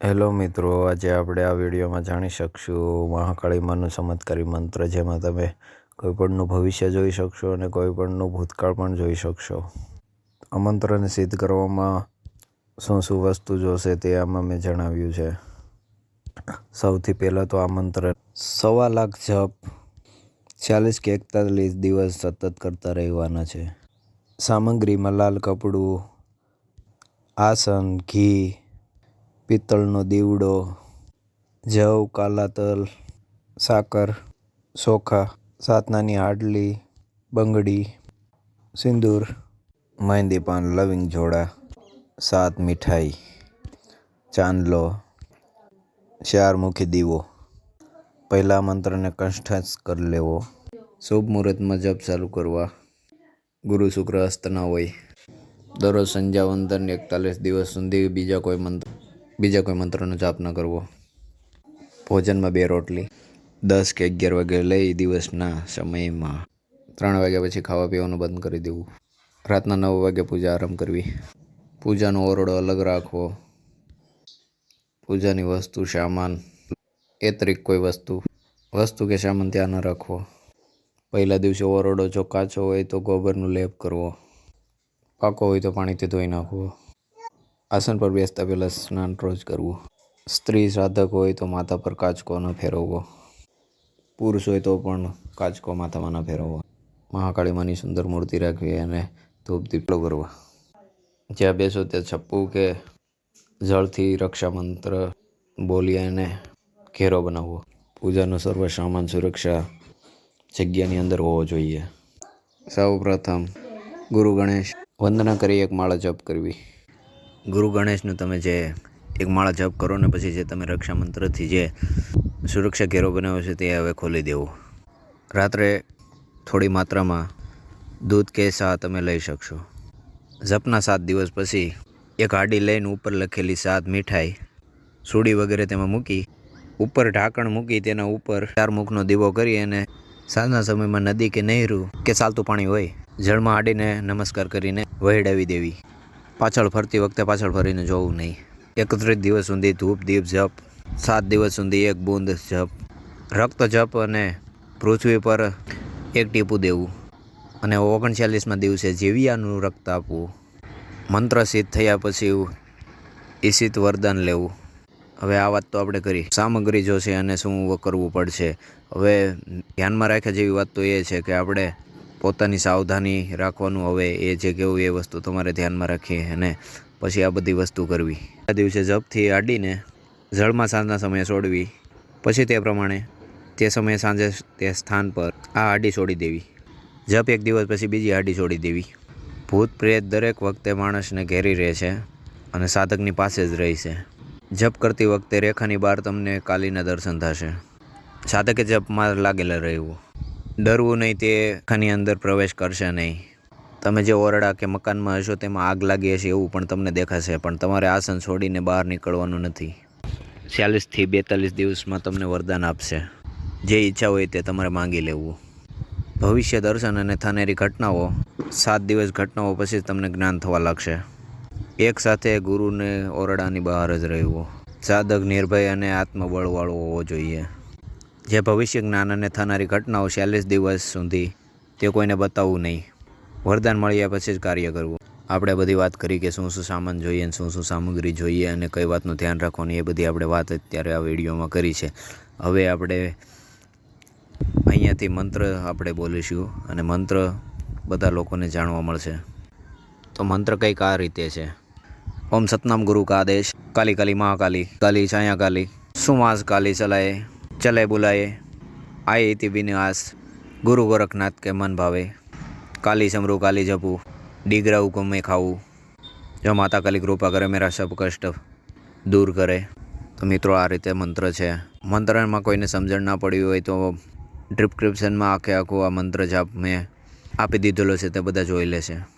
Hello મિત્રો, આજે આપણે આ વિડીયોમાં જાણી શકશું મહાકાળી માનું ચમત્કારી મંત્ર, જેમાં તમે કોઈપણનું ભવિષ્ય જોઈ શકશો અને કોઈપણનું ભૂતકાળ પણ જોઈ શકશો. આ મંત્રને સિદ્ધ કરવામાં શું શું વસ્તુ જોશે તે આમાં મેં જણાવ્યું છે. સૌથી પહેલાં તો આ મંત્ર, સવા લાખ જપ, ચાલીસ કે એકતાલીસ દિવસ સતત કરતા રહેવાના છે. સામગ્રીમાં લાલ કપડું, આસન, ઘી પિત્તળનો દીવડો, જવ કાલા તલ સાકર, સોખા સાત નાની હાડલી, બંગડી, સિંદૂર, મહેંદી પાન, લવિંગ જોડા, સાત મીઠાઈ, ચાંદલો ચારમુખી દીવો. પહેલા મંત્રને કંઠસ્થ કરી લેવો. શુભ મુહૂર્તમાં જપ ચાલુ કરવા. ગુરુ શુક્ર હસ્તના હોય. દરરોજ સંધ્યા, વંદન, એકતાલીસ દિવસ સુધી બીજા કોઈ મંત્ર બીજા કોઈ મંત્રનો જાપ ન કરવો. ભોજનમાં બે રોટલી. દસ કે અગિયાર વાગે લઈ દિવસના સમયમાં ત્રણ વાગ્યા પછી ખાવા પીવાનું બંધ કરી દેવું. રાતના નવ વાગે પૂજા આરંભ કરવી. પૂજાનો ઓરડો અલગ રાખવો. પૂજાની વસ્તુ, સામાન. એતરિક કોઈ વસ્તુ. વસ્તુ કે સામાન ત્યાં ન રાખવો. પહેલા દિવસે ઓરડો જો કાચો હોય તો ગોબરનું લેપ કરવો. પાકો હોય તો પાણીથી ધોઈ નાખવો. આસન પર બેસતા પહેલાં સ્નાન રોજ કરવું. સ્ત્રી સાધક હોય તો માથા પર કાચકો ન ફેરવવો. પુરુષ હોય તો પણ કાચકો માથામાં ન ફેરવવો. મહાકાળી માની સુંદર મૂર્તિ રાખવી અને ધૂપ દીપડો કરવા. જ્યાં બેસો ત્યાં છપ્પું કે જળથી રક્ષા મંત્ર બોલી અને ઘેરો બનાવવો. પૂજાનો સર્વ સામાન સુરક્ષા જગ્યાની અંદર હોવો જોઈએ. સૌ પ્રથમ ગુરુ ગણેશ વંદના કરી એક માળા જપ કરવી. ગુરુ ગણેશનું તમે જે એક માળા જપ કરો ને પછી જે તમે રક્ષા મંત્રથી જે સુરક્ષા ઘેરો બનાવ્યો છે તે હવે ખોલી દેવું. રાત્રે થોડી માત્રામાં દૂધ કે સા તમે લઈ શકશો. જપના સાત દિવસ પછી એક હાડી લઈને ઉપર લખેલી સાત મીઠાઈ સુડી વગેરે તેમાં મૂકી, ઉપર ઢાંકણ મૂકી, તેના ઉપર ચાર મુખનો દીવો કરી અને સાંજના સમયમાં નદી કે નહેરું કે ચાલતું પાણી હોય, જળમાં આડીને નમસ્કાર કરીને વહેડાવી દેવી. પાછળ ફરતી વખતે પાછળ ફરીને જોવું નહીં. એકત્રીસ દિવસ સુધી ધૂપ, દીપ, જપ. સાત દિવસ સુધી એક બૂંદ, જપ. રક્ત, જપ અને પૃથ્વી પર એક ટીપું દેવું અને ઓગણચાલીસમાં દિવસે જીવિયાનું રક્ત આપવું. મંત્ર સિદ્ધ થયા પછી ઈશિત વરદાન લેવું. હવે આ વાત તો આપણે કરી. સામગ્રી જોશે અને શું કરવું પડશે. હવે ધ્યાનમાં રાખ્યા જેવી વાત તો એ છે કે આપણે પોતાની સાવધાની રાખવાનું હવે એ જે કેવું એ વસ્તુ તમારે ધ્યાનમાં રાખી અને પછી આ બધી વસ્તુ કરવી. આ દિવસે જપથી આડીને જળમાં સાંજના સમયે છોડવી પછી તે પ્રમાણે તે સમયે સાંજે તે સ્થાન પર આ હાડી છોડી દેવી. જપ એક દિવસ પછી બીજી આડી છોડી દેવી. ભૂત પ્રેત દરેક વખતે માણસને ઘેરી રહે છે અને સાધકની પાસે જ રહે છે. જપ કરતી વખતે રેખાની બહાર તમને કાલીના દર્શન થશે. સાધકે જપમાં લાગેલા રહેવું. ડરવું નહીં, તે ખાની અંદર પ્રવેશ કરશે નહીં. તમે જે ઓરડા કે મકાનમાં હશો, તેમાં આગ લાગી હશે એવું પણ તમને દેખાશે, પણ તમારે આસન છોડીને બહાર નીકળવાનું નથી. ચાલીસથી બેતાલીસ દિવસમાં તમને વરદાન આપશે. જે ઈચ્છા હોય તે તમારે માંગી લેવું. ભવિષ્ય દર્શન અને થનારી ઘટનાઓ, સાત દિવસ ઘટનાઓ પછી તમને જ્ઞાન થવા લાગશે. એક સાથે ગુરુને ઓરડાની બહાર જ રહેવું. સાધક, નિર્ભય અને આત્મબળવાળો હોવો જોઈએ. જે ભવિષ્ય જ્ઞાન અને થનારી ઘટનાઓ ચાલીસ દિવસ સુધી તે કોઈને બતાવવું નહીં. વરદાન મળ્યા પછી જ કાર્ય કરવું. આપણે બધી વાત કરી કે શું શું સામાન જોઈએ અને શું શું સામગ્રી જોઈએ અને કઈ વાતનું ધ્યાન રાખવાનું એ બધી આપણે વાત અત્યારે આ વિડીયોમાં કરી છે. હવે આપણે અહીંયાથી મંત્ર આપણે બોલીશું અને મંત્ર બધા લોકોને જાણવા મળશે. તો મંત્ર કંઈક આ રીતે છે. ઓમ સતનામ ગુરુ કા આદેશ. કાલી કાલી મહાકાલી. કાલી છાયા કાલી. સુમાસ કાલી ચલાએ ચલે બુલાએ આય ઇતિ વિનાશ ગુરુ ગોરખનાથ કે મન ભાવે. કાલી સમરૂ, કાલી જપું. ડીગરા હુકમ મેં ખાવું. જો માતા કાલી કૃપા કરે, મેરા સબ કષ્ટ દૂર કરે. તો મિત્રો, આ રીતે મંત્ર છે. મંત્રમાં કોઈને સમજણ ના પડી હોય તો ડિસ્ક્રિપ્શનમાં આખે આખું આ મંત્ર જાપ મેં આપી દીધેલો છે, તે બધા જોઈ લેશે.